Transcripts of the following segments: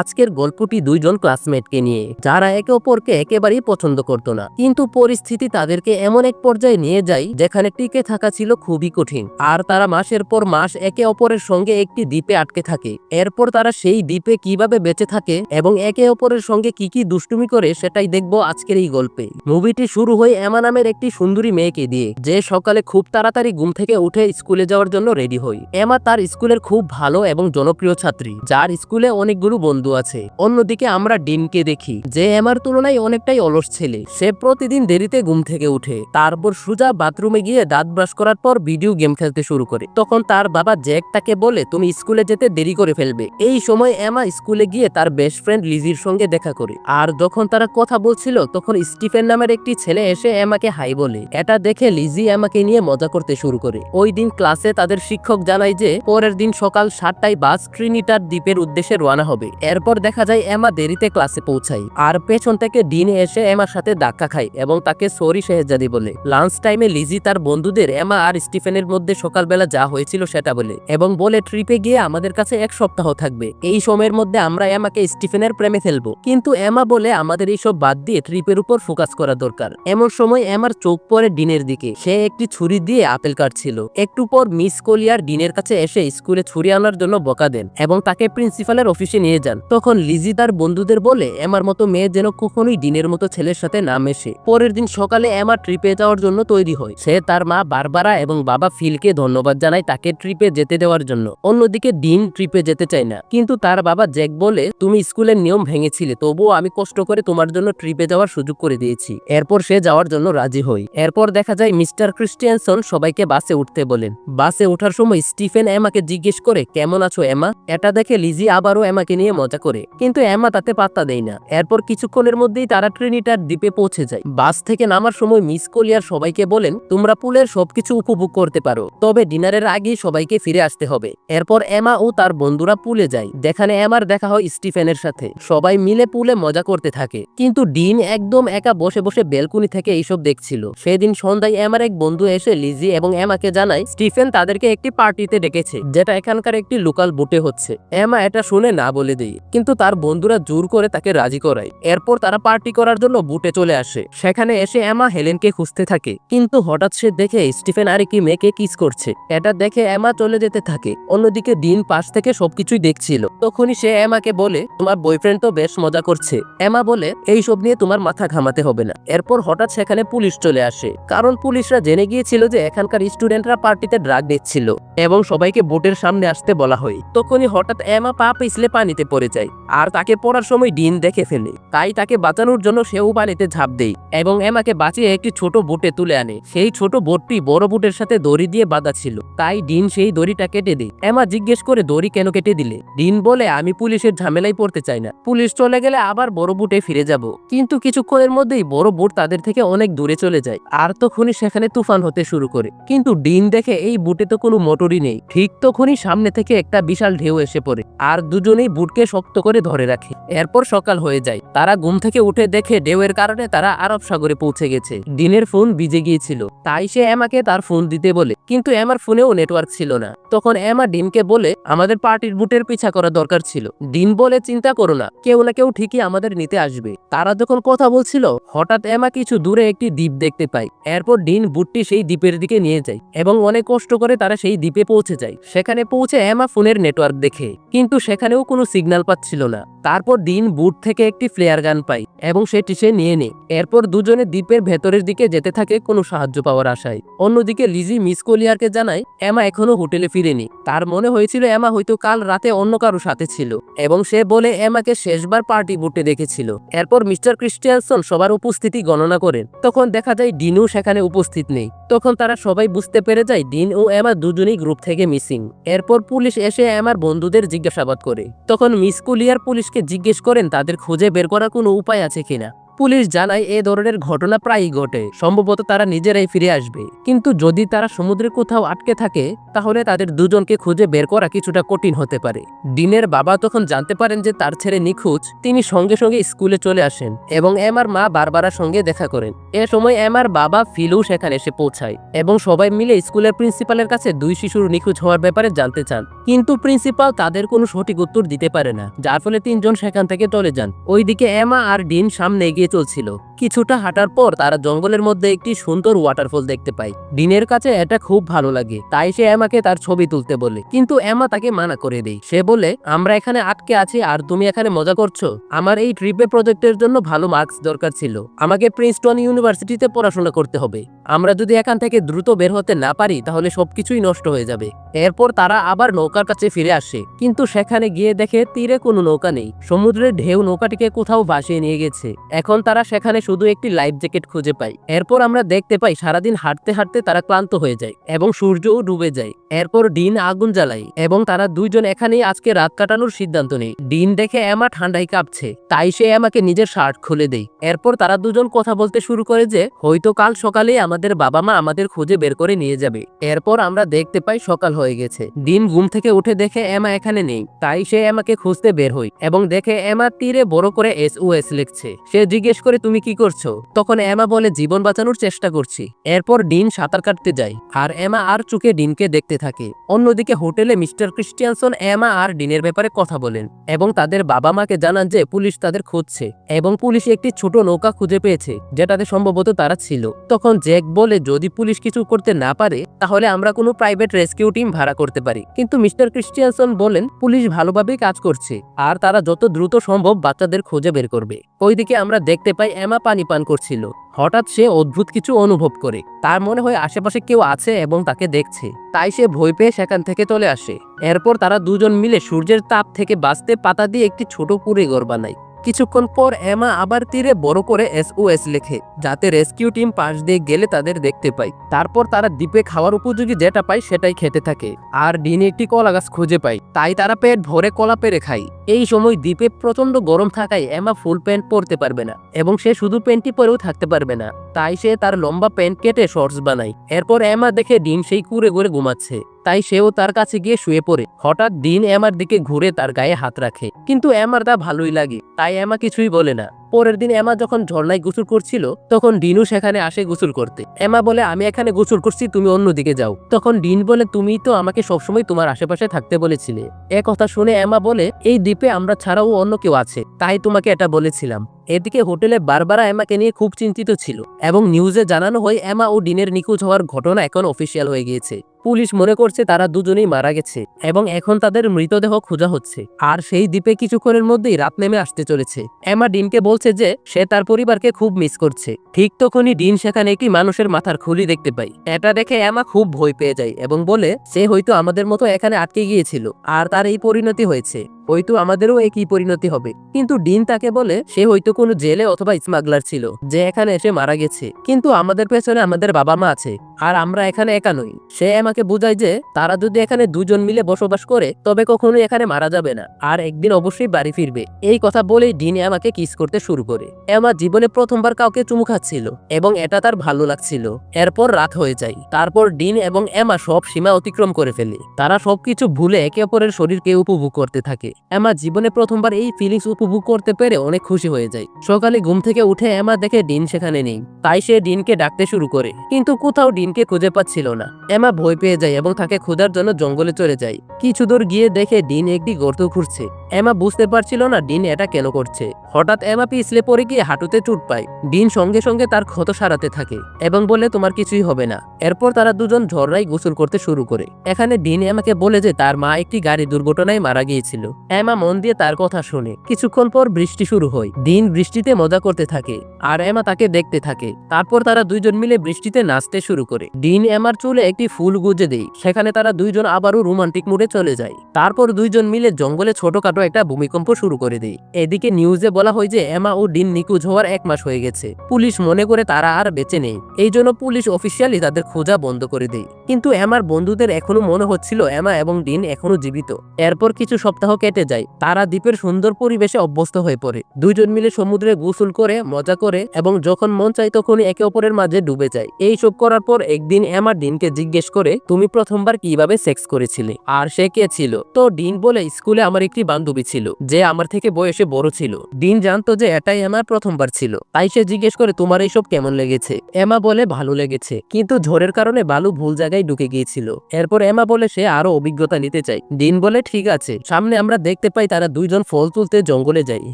আজকের গল্পটি দুইজন ক্লাসমেটকে নিয়ে, যারা একে অপরকে একেবারেই পছন্দ করত না। কিন্তু পরিস্থিতি তাদেরকে এমন এক পর্যায়ে নিয়ে যায়, যেখানে টিকে থাকা ছিল খুবই কঠিন। আর তারা মাসের পর মাস একে অপরের সঙ্গে একটি দ্বীপে আটকে থাকে। এরপর তারা সেই দ্বীপে কীভাবে বেঁচে থাকে এবং একে অপরের সঙ্গে কি কি দুষ্টুমি করে, সেটাই দেখব আজকের এই গল্পে। মুভিটি শুরু হয় এমা নামের একটি সুন্দরী মেয়েকে দিয়ে, যে সকালে খুব তাড়াতাড়ি ঘুম থেকে উঠে স্কুলে যাওয়ার জন্য রেডি হই এমা তার স্কুলের খুব ভালো এবং জনপ্রিয় ছাত্রী, যার স্কুলে অনেকগুলো বন্ধু আছে। অন্যদিকে আমরা ডিনকে দেখি, যে এমার তুলনায় অনেকটাই অলস ছেলে। সে প্রতিদিন দেরিতে ঘুম থেকে উঠে, তারপর সুজা বাথরুমে গিয়ে দাঁত ব্রাশ করার পর ভিডিও গেম খেলতে শুরু করে। তখন তার বাবা জ্যাক তাকে বলে, তুমি স্কুলে যেতে দেরি করে ফেলবে। এই সময় এমা স্কুলে গিয়ে তার বেস্ট ফ্রেন্ড লিজির সঙ্গে দেখা করে। আর যখন তারা কথা বলছিল, তখন স্টিফেন নামের একটি ছেলে এসে এমাকে হাই বলে। এটা দেখে লিজি এমাকে নিয়ে মজা করতে শুরু করে। ওই দিন ক্লাসে তাদের শিক্ষক জানায় যে, পরের দিন সকাল সাতটায় বাস ট্রিনিটার দ্বীপের উদ্দেশ্যে রওনা হবে। এরপর দেখা যায় এমা দেরিতে ক্লাসে পৌঁছায়। আর পেছন থেকে ডিন এসে এমার সাথে ধাক্কা খায় এবং তাকে সরি শেহজাদি বলে। লাঞ্চ টাইমে লিজি তার বন্ধুদের, এমা আর স্টিফেনের মধ্যে সকালবেলা যা হয়েছিল সেটা বলে এবং বলে, ট্রিপে গিয়ে আমাদের কাছে এক সপ্তাহ থাকবে। এই সময়ের মধ্যে আমরা এমাকে স্টিফেনের প্রেমে ফেলব। কিন্তু এমা বলে, আমাদের এইসব বাদ দিয়ে ট্রিপের উপর ফোকাস করা দরকার। এমন সময় এমার চোখ পড়ে ডিনের দিকে। সে একটি ছুরি দিয়ে আপেল কাটছিল। একটু পর মিস কোলিয়ার ডিনের কাছে এসে স্কুলে ছুরি আনার জন্য বকা দেন এবং তাকে প্রিন্সিপালের অফিসে নিয়ে যান। তখন লিজি তার বন্ধুদের বলে, এমার মতো মেয়ে যেন কখনোই ডিনের মতো ছেলের সাথে না মেশে। পরের দিন সকালে এমা ট্রিপে যাওয়ার জন্য তৈরি হয়। সে তার মা বারবারা এবং বাবা ফিলকে ধন্যবাদ জানায় তাকে ট্রিপে যেতে দেওয়ার জন্য। অন্যদিকে ডিন ট্রিপে যেতে চায় না। কিন্তু তার বাবা জ্যাক বলে, তুমি স্কুলের নিয়ম ভেঙেছিলে, তবুও আমি কষ্ট করে তোমার জন্য ট্রিপে যাওয়ার সুযোগ করে দিয়েছি। এরপর সে যাওয়ার জন্য রাজি হই। এরপর দেখা যায় মিস্টার ক্রিস্টিয়ানসন সবাইকে বাসে উঠতে বলেন। বাসে ওঠার সময় স্টিফেন এমাকে জিজ্ঞেস করে, কেমন আছো, এমা? এটা দেখে লিজি আবারও এমাকে নিয়ে মজা করে। কিন্তু এমা তাতে পাত্তা দেয় না। এরপর কিছুক্ষণের মধ্যেই তারা ট্রিনিটার দ্বীপে পৌঁছে যায়। বাস থেকে নামার সময় মিস কোলিয়ার সবাইকে বলেন, তোমরা পুলের সবকিছু উপভোগ করতে পারো। তবে ডিনারের আগেই সবাইকে ফিরে আসতে হবে। এরপর এমা ও তার বন্ধুরা পুলে যায়। যেখানে এমার দেখা হয় স্টিফেনের সাথে। সবাই মিলে পুলে মজা করতে থাকে। কিন্তু ডিন একদম একা বসে বসে বেলকুনি থেকে এইসব দেখছিল। সেদিন সন্ধ্যায় এমার এক বন্ধু এসে লিজি এবং এমাকে জানায়, স্টিফেন তাদেরকে একটি পার্টিতে ডেকেছে, যেটা এখানকার একটি লোকাল বুটে হচ্ছে। এমা এটা শুনে না বলে দেয়। কিন্তু তার বন্ধুরা জোর করে তাকে রাজি করায়। এরপর তারা পার্টি করার জন্য বুটে চলে আসে। সেখানে এসে এমা হেলেনকে খুঁজতে থাকে। কিন্তু হঠাৎ সে দেখে স্টিফেন আর কি মেয়েকে কিস করছে। এটা দেখে এমা চলে যেতে থাকে। অন্যদিকে দিন পাশ থেকে সবকিছুই দেখছিল। তখনই সে এমাকে বলে, তোমার বয়ফ্রেন্ড তো বেশ মজা করছে। এমা বলে, এই সব নিয়ে তোমার মাথা ঘামাতে হবে না। এরপর হঠাৎ সেখানে পুলিশ চলে আসে। কারণ পুলিশরা জেনে গিয়েছিল যে এখানকার স্টুডেন্টরা পার্টিতে ড্রাগ দিচ্ছিল। এবং সবাইকে বোটের সামনে আসতে বলা হয়। তখনই হঠাৎ এমা পা পিছলে পানিতে পড়ে যায়, আর তাকে পড়ার সময় ডিন দেখে ফেলে। তাই তাকে বাঁচানোর জন্য সেও পানিতে ঝাঁপ দেয় এবং এমাকে বাঁচিয়ে একটি ছোট বোটে তুলে আনে। সেই ছোট বোটটি বড় বোটের সাথে দড়ি দিয়ে বাঁধা ছিল, তাই ডিন সেই দড়িটা কেটে দেয়। এমা জিজ্ঞেস করে, দড়ি কেন কেটে দিলে? ডিন বলে, আমি পুলিশের ঝামেলায় পড়তে চাই না। পুলিশ চলে গেলে আবার বড় বুটে ফিরে যাব। কিন্তু কিছুক্ষণের মধ্যেই বড় বুট তাদের থেকে অনেক দূরে চলে যায়, আর তখনই সেখানে তুফান হতে শুরু করে। কিন্তু ডিন দেখে, এই বুটে তো কোনো মোটরই নেই। ঠিক তখনই সামনে থেকে একটা বিশাল ঢেউ এসে পড়ে, আর দুজনেই বুটকে শক্ত করে ধরে রাখে। এরপর সকাল হয়ে যায়। তারা ঘুম থেকে উঠে দেখে ঢেউয়ের কারণে তারা আরব সাগরে পৌঁছে গেছে। ডিনের ফোন ভিজে গিয়েছিল। তাই সে এমাকে তার ফোন দিতে বলে। কিন্তু এমার ফোনেও নেটওয়ার্ক ছিল না। তখন এমা ডিনকে বলে, আমাদের পার্টির বুটের পিছা করা দরকার ছিল। ডিন বলে, চিন্তা করো না। কেউ না কেউ ঠিকই আমাদের নিতে আসবে। তারা যখন কথা বলছিল, হঠাৎ এমা কিছু দূরে একটি দ্বীপ দেখতে পায়। এরপর ডিন বুটটি সেই দ্বীপের দিকে নিয়ে যায় এবং অনেক কষ্ট করে তারা সেই দ্বীপে পৌঁছে যায়। সেখানে পৌঁছে এমা ফোনের নেটওয়ার্ক দেখে। কিন্তু সেখানেও কোনো সিগন্যাল পাচ্ছিল না। তারপর দিন বুট থেকে একটি ফ্লেয়ার গান পায় এবং সেটি সে নিয়ে নেয়। এরপর দুজনে দ্বীপের ভেতরের দিকে যেতে থাকে কোনো সাহায্য পাওয়ার আশায়। অন্যদিকে লিজি মিস কোলিয়ারকে জানায়, এমা এখনও হোটেলে ফিরেনি। তার মনে হয়েছিল এমা হয়তো কাল রাতে অন্য কারও সাথে ছিল। এবং সে বলে, এমাকে শেষবার পার্টি বুটে দেখেছিল। এরপর মিস্টার ক্রিস্টিয়ানসন সবার উপস্থিতি গণনা করেন। তখন দেখা যায়, ডিনও সেখানে উপস্থিত নেই। তখন তারা সবাই বুঝতে পেরে যায়, ডিন ও এমা দুজনেই গ্রুপ থেকে মিসিং। এরপর পুলিশ এসে এমার বন্ধুদের জিজ্ঞাসাবাদ করে। তখন মিস কুলিয়ার পুলিশকে জিজ্ঞেস করেন তাদের খুঁজে বের করার কোনো উপায় আছে কিনা? পুলিশ জানায় এ ধরনের ঘটনা প্রায়ই ঘটে। সম্ভবত তারা নিজেরাই ফিরে আসবে। কিন্তু যদি তারা সমুদ্রে কোথাও আটকে থাকে, তাহলে তাদের দুজনকে খুঁজে বের করা কিছুটা কঠিন হতে পারে। ডিনের বাবা তখন জানতে পারেন যে তার ছেলে নিখোঁজ। তিনি সঙ্গে সঙ্গে স্কুলে চলে আসেন এবং এমার মা বারবারার সঙ্গে দেখা করেন। এ সময় এমার বাবা ফিলু সেখানে এসে পৌঁছায় এবং সবাই মিলে স্কুলের প্রিন্সিপালের কাছে দুই শিশুর নিখোঁজ হওয়ার ব্যাপারে জানতে চান। কিন্তু প্রিন্সিপাল তাদের কোনো সঠিক উত্তর দিতে পারে না, যার ফলে তিনজন সেখান থেকে চলে যান। ওইদিকে এমা আর ডিন সামনে এগিয়ে চলছিল। কিছুটা হাঁটার পর তারা জঙ্গলের মধ্যে একটি সুন্দর ওয়াটারফল দেখতে পায়। ডিনের কাছে এটা খুব ভালো লাগে, তাই সে এমাকে তার ছবি তুলতে বলে। কিন্তু এমা তাকে মানা করে দেয়। সে বলে, আমরা এখানে আটকে আছি আর তুমি এখানে মজা করছ। আমার এই ট্রিপে প্রজেক্টের জন্য ভালো মার্কস দরকার ছিল। আমাকে প্রিন্সটন ইউনিভার্সিটিতে পড়াশোনা করতে হবে। আমরা যদি এখান থেকে দ্রুত বের হতে না পারি, তাহলে সবকিছুই নষ্ট হয়ে যাবে। এরপর তারা আবার নৌকার কাছে ফিরে আসে। কিন্তু সেখানে গিয়ে দেখে তীরে কোনো নৌকা নেই। সমুদ্রের ঢেউ নৌকাটিকে কোথাও ভাসিয়ে নিয়ে গেছে। এখন তারা সেখানে শুধু একটি লাইফ জ্যাকেট খুঁজে পাই। এরপর আমরা দেখতে পাই সারাদিন হাঁটতে হাঁটতে তারা ক্লান্ত হয়ে যায় এবং সূর্যও ডুবে যায়। এরপর ডিন আগুন জ্বালায় এবং তারা দুইজন এখানেই আজকে রাত কাটানোর সিদ্ধান্ত নেই ডিন দেখে এমা ঠান্ডায় কাঁপছে, তাই সে আমাকে নিজের শার্ট খুলে দেয়। এরপর তারা দুজন কথা বলতে শুরু করে যে, হয়তো কাল সকালে আমাদের বাবা মা আমাদের খুঁজে বের করে নিয়ে যাবে। এরপর আমরা দেখতে পাই সকাল হয়ে গেছে। দিন ঘুম থেকে উঠে দেখে এমা এখানে নেই, তাই সে এমাকে খুঁজতে বের হই এবং দেখে এমা তীরে বড় করে এস ও এস লিখছে। সে জিজ্ঞেস করে, তুমি কি করছ? তখন এমা বলে, জীবন বাঁচানোর চেষ্টা করছি। এরপর ডিন সাঁতার কাটতে যায়, আর এমা আর চোখে ডিনকে দেখতে থাকে। অন্যদিকে হোটেলে মিস্টার ক্রিস্টিয়ানসন এমা আর ডিনের ব্যাপারে কথা বলেন এবং তাদের বাবা মাকে জানান যে পুলিশ তাদের খুঁজছে এবং পুলিশ একটি ছোট নৌকা খুঁজে পেয়েছে, যেটাতে সম্ভবত তারা ছিল। তখন জ্যাক বলে, যদি পুলিশ কিছু করতে না পারে, তাহলে আমরা কোনো প্রাইভেট রেস্কিউ টিম ভাড়া করতে পারি। কিন্তু মিস্টার ক্রিস্টিয়ানসন বলেন, পুলিশ ভালোভাবেই কাজ করছে, আর তারা যত দ্রুত সম্ভব বাচ্চাদের খুঁজে বের করবে। ওইদিকে আমরা দেখতে পাই এমা পানি পান করছিল। হঠাৎ সে অদ্ভুত কিছু অনুভব করে। তার মনে হয় আশেপাশে কেউ আছে এবং তাকে দেখছে। তাই সে ভয় পেয়ে সেখান থেকে চলে আসে। এরপর তারা দুজন মিলে সূর্যের তাপ থেকে বাঁচতে পাতা দিয়ে একটি ছোট কুড়ে ঘর বানায়। কিছুক্ষণ পর এমা আবার তীরে বড় করে এসওএস লেখে, যাতে রেস্কিউ টিম পাশ দিয়ে গেলে তাদের দেখতে পায় তারপর তারা দ্বীপে খাওয়ার উপযোগী যেটা পায় সেটাই খেতে থাকে, আর দিনে একটি কলা গাছ খুঁজে পায়। তাই তারা পেট ভরে কলা পেরে খায়। এই সময় দ্বীপে প্রচণ্ড গরম থাকায় এমা ফুল প্যান্ট পরতে পারবে না, এবং সে শুধু প্যান্টটি পরেও থাকতে পারবে না। তাই সে তার লম্বা প্যান্ট কেটে শর্টস বানায়। এরপর এমা দেখে ডিন সেই কুড়ে ঘুরে ঘুমাচ্ছে। তাই সেও তার কাছে গিয়ে শুয়ে পড়ে। হঠাৎ দিন এমার দিকে ঘুরে তার গায়ে হাত রাখে। কিন্তু এমার তা ভালোই লাগে, তাই এমা কিছুই বলে না। পরের দিন এমা যখন ঝর্ণায় গোসল করছিল, তখন ডিনু সেখানে আসে গোসল করতে। এমা বলে, আমি এখানে গোসল করছি, তুমি অন্যদিকে যাও। তখন ডিন বলে তুমি তো আমাকে সবসময় তোমার আশেপাশে থাকতে বলেছিলে। এ কথা শুনে এমা বলে, এই দ্বীপে আমরা ছাড়াও অন্য কেউ আছে, তাই তোমাকে এটা বলেছিলাম। এদিকে হোটেলে বারবারা এমাকে নিয়ে খুব চিন্তিত ছিল এবং নিউজে জানানো হয়, এমা ও ডিনের নিখোঁজ হওয়ার ঘটনা এখন অফিসিয়াল হয়ে গিয়েছে। পুলিশ মনে করছে তারা দুজনেই মারা গেছে এবং এখন তাদের মৃতদেহ খোঁজা হচ্ছে। আর সেই দ্বীপে কিছুক্ষণের মধ্যেই রাত নেমে আসতে চলেছে। এমা ডিনকে বলছে যে সে তার পরিবারকে খুব মিস করছে। ঠিক তখনই ডিন সেখানে একটি মানুষের মাথার খুলি দেখতে পাই। এটা দেখে এমা খুব ভয় পেয়ে যায় এবং বলে, সে হয়তো আমাদের মতো এখানে আটকে গিয়েছিল, আর তার এই পরিণতি হয়েছে। হয়তো আমাদেরও একই পরিণতি হবে। কিন্তু ডিন তাকে বলে, সে হয়তো কোনো জেলে অথবা স্মাগলার ছিল, যে এখানে এসে মারা গেছে। কিন্তু আমাদের পেছনে আমাদের বাবা মা আছে, আর আমরা এখানে একা নই। সে আমাকে বোঝায় যে, তারা যদি এখানে দুজন মিলে বসবাস করে, তবে কখনোই এখানে মারা যাবে না, আর একদিন অবশ্যই বাড়ি ফিরবে। এই কথা বলেই ডিন আমাকে কিস করতে শুরু করে। এমা জীবনে প্রথমবার কাউকে চুমু খাচ্ছিল, এবং এটা তার ভালো লাগছিল। এরপর রাত হয়ে যায়। তারপর ডিন এবং এমা সব সীমা অতিক্রম করে ফেলে। তারা সবকিছু ভুলে একে অপরের শরীরকে উপভোগ করতে থাকে। এমা জীবনে প্রথমবার এই ফিলিংস উপভোগ করতে পেরে অনেক খুশি হয়ে যায়। সকালে ঘুম থেকে উঠে এমা দেখে ডিন সেখানে নেই। তাই সে ডিনকে ডাকতে শুরু করে। কিন্তু কোথাও ডিনকে খুঁজে পাচ্ছিল না। এমা ভয় পেয়ে যায় এবং তাকে খোঁজার জন্য জঙ্গলে চলে যায়। কিছু দূর গিয়ে দেখে ডিন একটি গর্ত খুঁড়ছে। এমা বুঝতে পারছিল না ডিন এটা কেন করছে। হঠাৎ এমা পিছলে পড়ে গিয়ে হাঁটুতে চুট পায়। ডিন সঙ্গে সঙ্গে তার ক্ষত সারাতে থাকে এবং বলে, তোমার কিছুই হবে না। এরপর তারা দুজন ঝর্ণায় গোসল করতে শুরু করে। এখানে ডিন এমাকে বলে যে, তার মা একটি গাড়ি দুর্ঘটনায় মারা গিয়েছিল। এমা মন দিয়ে তার কথা শুনে। কিছুক্ষণ পর বৃষ্টি শুরু হয়। দিন বৃষ্টিতে মজা করতে থাকে আর এমা তাকে দেখতে থাকে। তারপর তারা দুইজন মিলে বৃষ্টিতে নাচতে শুরু করে। ডিন এমার চুলে একটি ফুল গুজে দেয়। সেখানে তারা দুইজন আবারও রোমান্টিক মুডে চলে যায়। তারপর দুইজন মিলে জঙ্গলে ছোটখাটো একটা ভূমিকম্প শুরু করে দেয়। এদিকে নিউজে বলা হয় যে এমা ও ডিন নিখোঁজ হওয়ার এক মাস হয়ে গেছে। পুলিশ মনে করে তারা আর বেঁচে নেই। এই জন্য পুলিশ অফিসিয়ালি তাদের খোঁজা বন্ধ করে দেয়। কিন্তু এমার বন্ধুদের এখনও মনে হচ্ছিল এমা এবং ডিন এখনও জীবিত। এরপর কিছু সপ্তাহ কেটে যায়। তারা দ্বীপের সুন্দর পরিবেশে অভ্যস্ত হয়ে পড়ে। দুইজন মিলে সমুদ্রে গোসল করে, মজা করে এবং যখন মন চাই তখনই একে অপরের মাঝে ডুবে যায়। এই সব করার পর একদিন এমা ডিনকে জিজ্ঞেস করে, তুমি প্রথমবার কীভাবে সেক্স করেছিলে? আর সে কে ছিল? তো ডিন বলে, স্কুলে আমার একটি বান্ধবী ছিল, যে আমার থেকে বয়সে বড় ছিল। ডিন জানতো যে এটাই আমার প্রথমবার ছিল। তাই সে জিজ্ঞেস করে, তোমার এইসব কেমন লেগেছে? এমা বলে, ভালো লেগেছে। কিন্তু ঝড়ের কারণে বালু ভুল জায়গায় ঢুকে গিয়েছিল। এরপর এমা বলে, সে আরও অভিজ্ঞতা নিতে চায়। ডিন বলে, ঠিক আছে। সামনে আমরা দেখতে পাই তারা দুইজন ফল তুলতে জঙ্গলে যায়।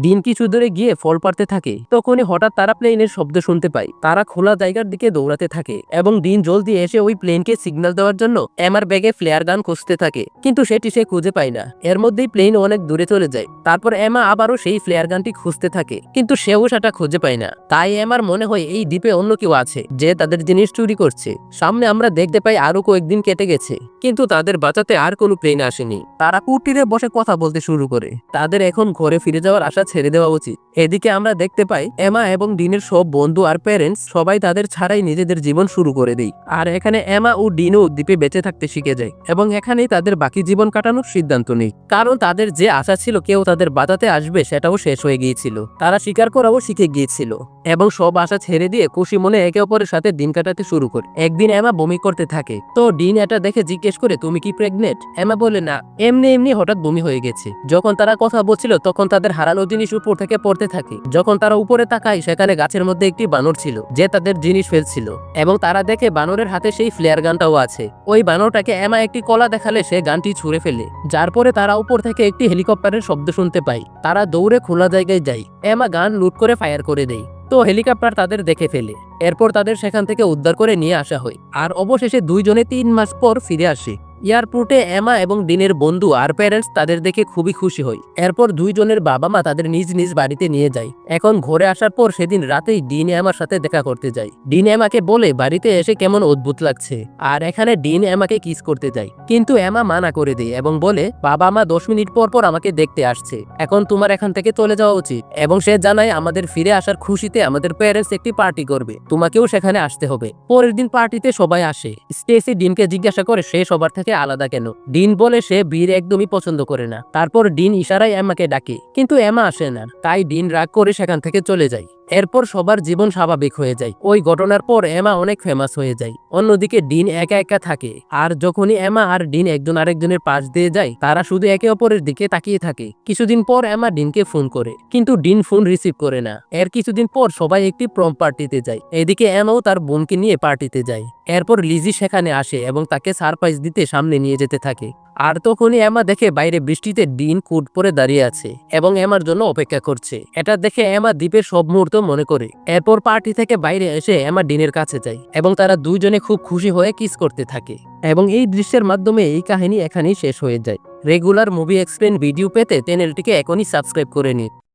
দিন কিছু দূরে গিয়ে ফল পারতে থাকে। তখনই হঠাৎ তারা প্লেনের শব্দ শুনতে পায়। তারা খোলা জায়গার দিকে দৌড়াতে থাকে এবং ডিন জলদি এসে ওই প্লেনকে সিগন্যাল দেওয়ার জন্য এমার ব্যাগে ফ্লেয়ার গান খুঁজতে থাকে। কিন্তু সেটি সে খুঁজে পায় না। এর মধ্যেই প্লেন অনেক দূরে চলে যায়। তারপর এমা আবারও সেই ফ্লেয়ার গানটি খুঁজতে থাকে। কিন্তু সেও সেটা খুঁজে পায় না। তাই এমার মনে হয় এই দ্বীপে অন্য কেউ আছে যে তাদের জিনিস চুরি করছে। সামনে আমরা দেখতে পাই আরও কয়েকদিন কেটে গেছে। কিন্তু তাদের বাঁচাতে আর কোনো প্লেন আসেনি। তারা কুটিরে বসে কথা বলতে শুরু করে। তাদের এখন ঘরে ফিরে যাওয়ার আশা ছেড়ে দেওয়া উচিত। এদিকে আমরা দেখতে পাই, এমা এবং ডিনের সব বন্ধু আর প্যারেন্টস সবাই তাদের ছাড়াই নিজেদের জীবন শুরু করে দেয় আর এখানে এমা ও ডিনও দ্বীপে বেঁচে থাকতে শিখে যায় এবং এখানেই তাদের বাকি জীবন কাটানোর সিদ্ধান্ত নেই। কারণ তাদের যে আশা ছিল কেউ তাদের বাঁচাতে আসবে, সেটাও শেষ হয়ে গিয়েছিল। তারা স্বীকার করাও শিখে গিয়েছিল এবং সব আশা ছেড়ে দিয়ে খুশি মনে একে অপরের সাথে দিন কাটাতে শুরু করে। একদিন এমা বমি করতে থাকে। তো ডিন এটা দেখে জিজ্ঞেস করে, তুমি কি প্রেগনেন্ট এমা বলে, না। এমনি এমনি হঠাৎ বমি হয়ে গেছে। যখন তারা কথা বলছিল, তখন তাদের হারানো জিনিস উপর থেকে পড়তে থাকে। যখন তারা উপরে তাকায়, সেখানে গাছের মধ্যে একটি বানর ছিল, যে তাদের জিনিস ফেলছিল। এবং তারা দেখে বানরের হাতে সেই ফ্লেয়ার গানটাও আছে। ওই বানরটাকে এমা একটি কলা দেখালে সে গানটি ছুঁড়ে ফেলে। যার পরে তারা উপর থেকে একটি হেলিকপ্টারের শব্দ শুনতে পায়। তারা দৌড়ে খোলা জায়গায় যায়। এমা গান লুট করে ফায়ার করে দেয়। তো হেলিকপ্টার তাদের দেখে ফেলে। এরপর তাদের সেখান থেকে উদ্ধার করে নিয়ে আসা হয়। আর অবশেষে দুইজনে তিন মাস পর ফিরে আসে। এয়ারপোর্টে এমা এবং ডিনের বন্ধু আর প্যারেন্টস তাদের দেখে খুবই খুশি হয় এরপর দুইজনের বাবা মা তাদের নিজ নিজ বাড়িতে নিয়ে যায়। এখন ঘরে আসার পর সেদিন রাতেই ডিন এমার সাথে দেখা করতে যায়। ডিন এমাকে বলে, বাড়িতে এসে কেমন অদ্ভুত লাগছে। আর এখানে ডিন এমাকে কিস করতে যায়। কিন্তু এমা মানা করে দেয় এবং বলে বাবা মা দশ মিনিট পর পর আমাকে দেখতে আসছে। এখন তোমার এখান থেকে চলে যাওয়া উচিত। এবং সে জানায়, আমাদের ফিরে আসার খুশিতে আমাদের প্যারেন্টস একটি পার্টি করবে। তোমাকেও সেখানে আসতে হবে। পরের দিন পার্টিতে সবাই আসে। স্টেসি ডিনকে জিজ্ঞাসা করে, সে সবার থেকে আলাদা কেন? ডিন বলে সে বীর একদমই পছন্দ করে না। তারপর ডিন ইশারায় এমাকে ডাকে, কিন্তু এমা আসে না। তাই ডিন রাগ করে সেখান থেকে চলে যায়। এরপর সবার জীবন স্বাভাবিক হয়ে যায়। ওই ঘটনার পর এমা অনেক ফেমাস হয়ে যায়। অন্যদিকে ডিন একা একা থাকে। আর যখনই এমা আর ডিন একজন আরেকজনের পাশ দিয়ে যায়, তারা শুধু একে অপরের দিকে তাকিয়ে থাকে। কিছুদিন পর এমা ডিনকে ফোন করে। কিন্তু ডিন ফোন রিসিভ করে না। এর কিছুদিন পর সবাই একটি প্রম পার্টিতে যায়। এদিকে এমাও তার বোনকে নিয়ে পার্টিতে যায়। এরপর লিজি সেখানে আসে এবং তাকে সারপ্রাইজ দিতে সামনে নিয়ে যেতে থাকে। আর তখনই এমা দেখে বাইরে বৃষ্টিতে ডিন কুট পরে দাঁড়িয়ে আছে এবং এমার জন্য অপেক্ষা করছে। এটা দেখে এমা দ্বীপের সব মুহূর্ত মনে করে। এরপর পার্টি থেকে বাইরে এসে এমা ডিনের কাছে যায় এবং তারা দুইজনে খুব খুশি হয়ে কিস করতে থাকে। এবং এই দৃশ্যের মাধ্যমে এই কাহিনী এখানেই শেষ হয়ে যায়। রেগুলার মুভি এক্সপ্লেন ভিডিও পেতে চ্যানেলটিকে এখনই সাবস্ক্রাইব করে নিন।